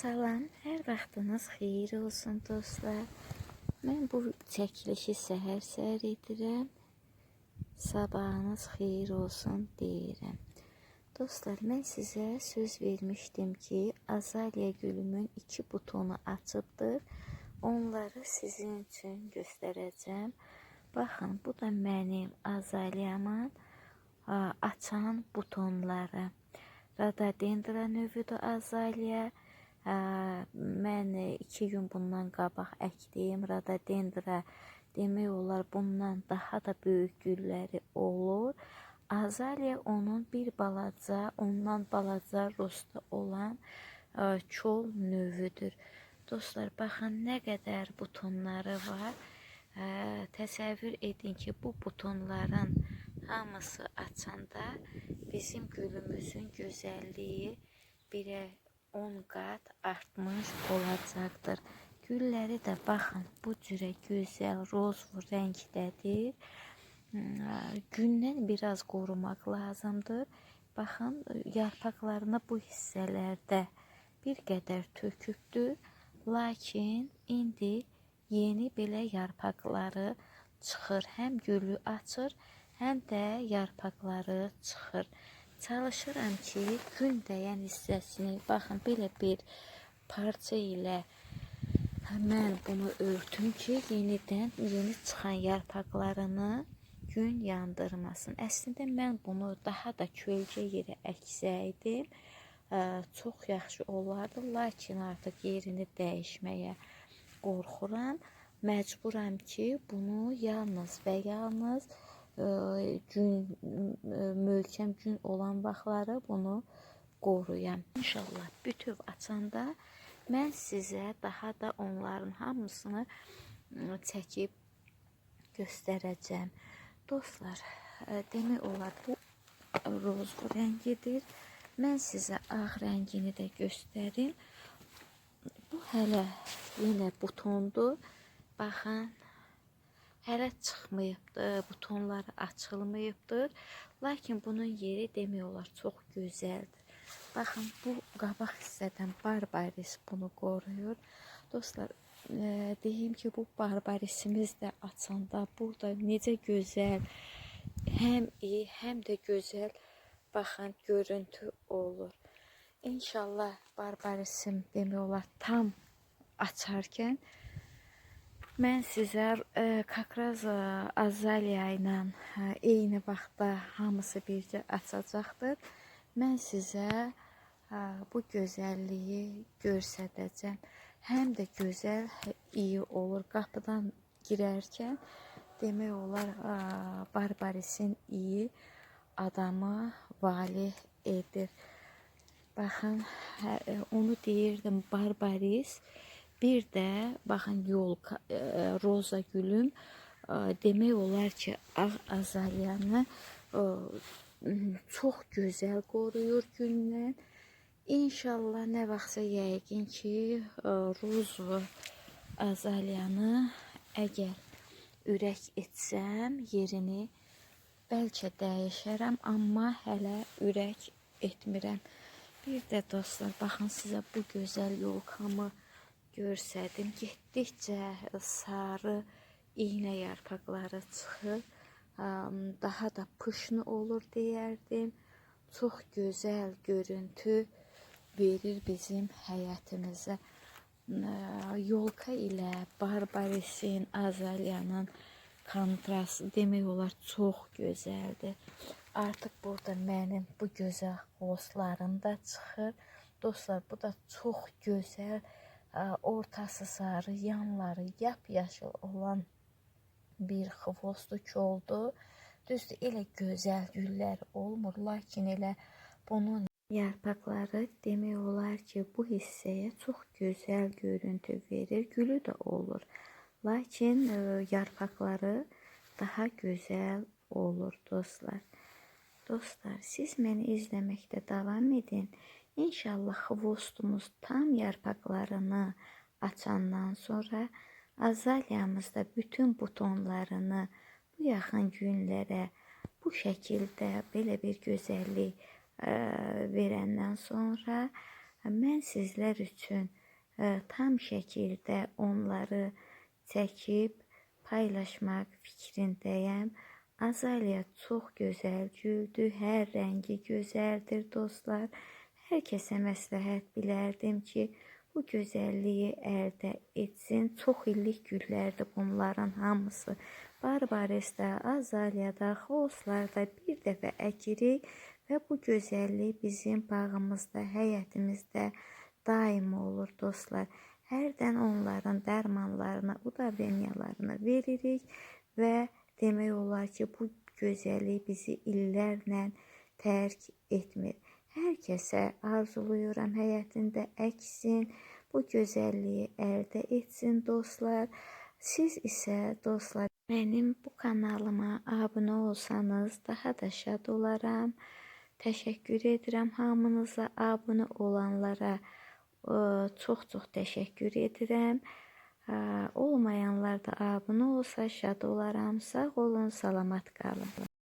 Salam, hər vaxtınız xeyir olsun dostlar. Mən bu çəkilişi səhər-səhər edirəm. Sabahınız xeyir olsun deyirəm. Dostlar, mən sizə söz vermişdim ki, azalya gülümün iki butonu açıbdır. Onları sizin üçün göstərəcəm. Baxın, bu da mənim azalyamın açan butonları. Radadendra növüdür azalya. Mən e, iki gün bundan qabaq əkdiyim radadendra demək olar bundan daha da böyük gülləri olur. Azalya onun bir balaca, ondan balaca rosta olan ə, çol növüdür. Dostlar, baxın nə qədər butonları var. Ə, Təsəvvür edin ki, bu butonların hamısı açanda bizim gülümüzün gözəlliyi birə 10 qat artmış olacaqdır. Gülləri də baxın, bu cürə gözəl rozvu rəngdədir. Hmm, Gündən biraz qorumaq lazımdır. Baxın, yarpaqlarına bu hissələrdə bir qədər tökübdür. Lakin indi yeni belə yarpaqları çıxır. Həm gülü açır, həm də yarpaqları çıxır. Çalışıram ki, gün dəyən hissəsini, baxın, belə bir parça ilə mən bunu örtüm ki, yenidən yeni çıxan yarpaqlarını gün yandırmasın. Əslində mən bunu daha da kölgə yerə əksəydim, çox yaxşı olardı, lakin artıq yerini dəyişməyə qorxuram. Məcburam ki, bunu yalnız və yalnız gün ə, möhkəm gün olan vaxtları bunu qoruyam. İnşallah bütöv açanda mən sizə daha da onların hamısını ə, çəkib göstərəcəm. Dostlar, demək olar bu rozvu rəngidir. Mən sizə ağ rəngini də göstərim. Bu hələ yenə butondur. Baxın, hələ çıxmayıbdır, butonları açılmayıbdır. Lakin bunun yeri demək olar çox gözəldir. Baxın, bu qabaq hissədən Barbaris bunu qoruyur. Dostlar, e, deyim ki, bu Barbarisimiz də açanda burada necə gözəl, həm iyi, həm də gözəl baxın görüntü olur. İnşallah Barbarisim demək olar tam açarkən Mən sizə ə, Kakraz ə, Azalya ilə ə, eyni vaxtda hamısı bircə açacaqdır. Mən sizə ə, bu gözəlliyi göstərəcəm. Həm də gözəl, iyi olur. Qapıdan girərkən demək olar ə, Barbarisin iyi adamı valeh edir. Baxın, hə, onu deyirdim Barbaris. Bir də baxın yolka e, roza gülüm e, demək olar ki, ağ azalyanı e, çox gözəl qoruyur gündən. İnşallah nə vaxtsa yəqin ki, e, rozvu azalyanı əgər ürək etsəm, yerini bəlkə dəyişərəm, amma hələ ürək etmirəm. Bir də dostlar, baxın sizə bu gözəl yolkamı görsədim. Getdikcə sarı iğnə yarpaqları çıxır. Daha da pışını olur deyərdim. Çox gözəl görüntü verir bizim həyətimizə. Yolka ilə Barbarisin, Azalyanın kontrastı demək olar çox gözəldir. Artıq burada mənim bu gözəl xostlarım da çıxır. Dostlar, bu da çox gözəl ortası sarı, yanları yap-yaşıl olan bir xvostuç oldu. Düzdür, elə gözəl güllər olmur, lakin elə bunun yarpaqları demək olar ki, bu hissəyə çox gözəl görüntü verir. Gülü də olur. Lakin ə, yarpaqları daha gözəl olur dostlar. Dostlar, siz məni izləməkdə davam edin. İnşallah xvostumuz tam yarpaqlarını açandan sonra azalyamızda bütün butonlarını bu yaxın günlərə bu şəkildə belə bir gözəllik ə, verəndən sonra Mən sizlər üçün ə, tam şəkildə onları çəkib paylaşmaq fikrindəyəm. Azalya çox gözəl güldür, hər rəngi gözəldir dostlar. Hər kəsə məsləhət bilərdim ki, bu gözəlliyi əldə etsin. Çox illik güllərdir bunların hamısı. Barbaresdə, Azalyada, Xoslarda bir dəfə əkirik və bu gözəllik bizim bağımızda, həyətimizdə daim olur dostlar. Hərdən onların dərmanlarını, udaveniyalarını veririk və demək olar ki, bu gözəllik bizi illərlə tərk etmir. Hər kəsə arzuluyuram həyətində əksin, bu gözəlliyi əldə etsin dostlar. Siz isə dostlar mənim bu kanalıma abunə olsanız daha da şad olaram. Təşəkkür edirəm hamınıza, abunə olanlara ə, çox-çox təşəkkür edirəm. Ə, Olmayanlar da abunə olsa şad olaram. Sağ olun, salamat qalın.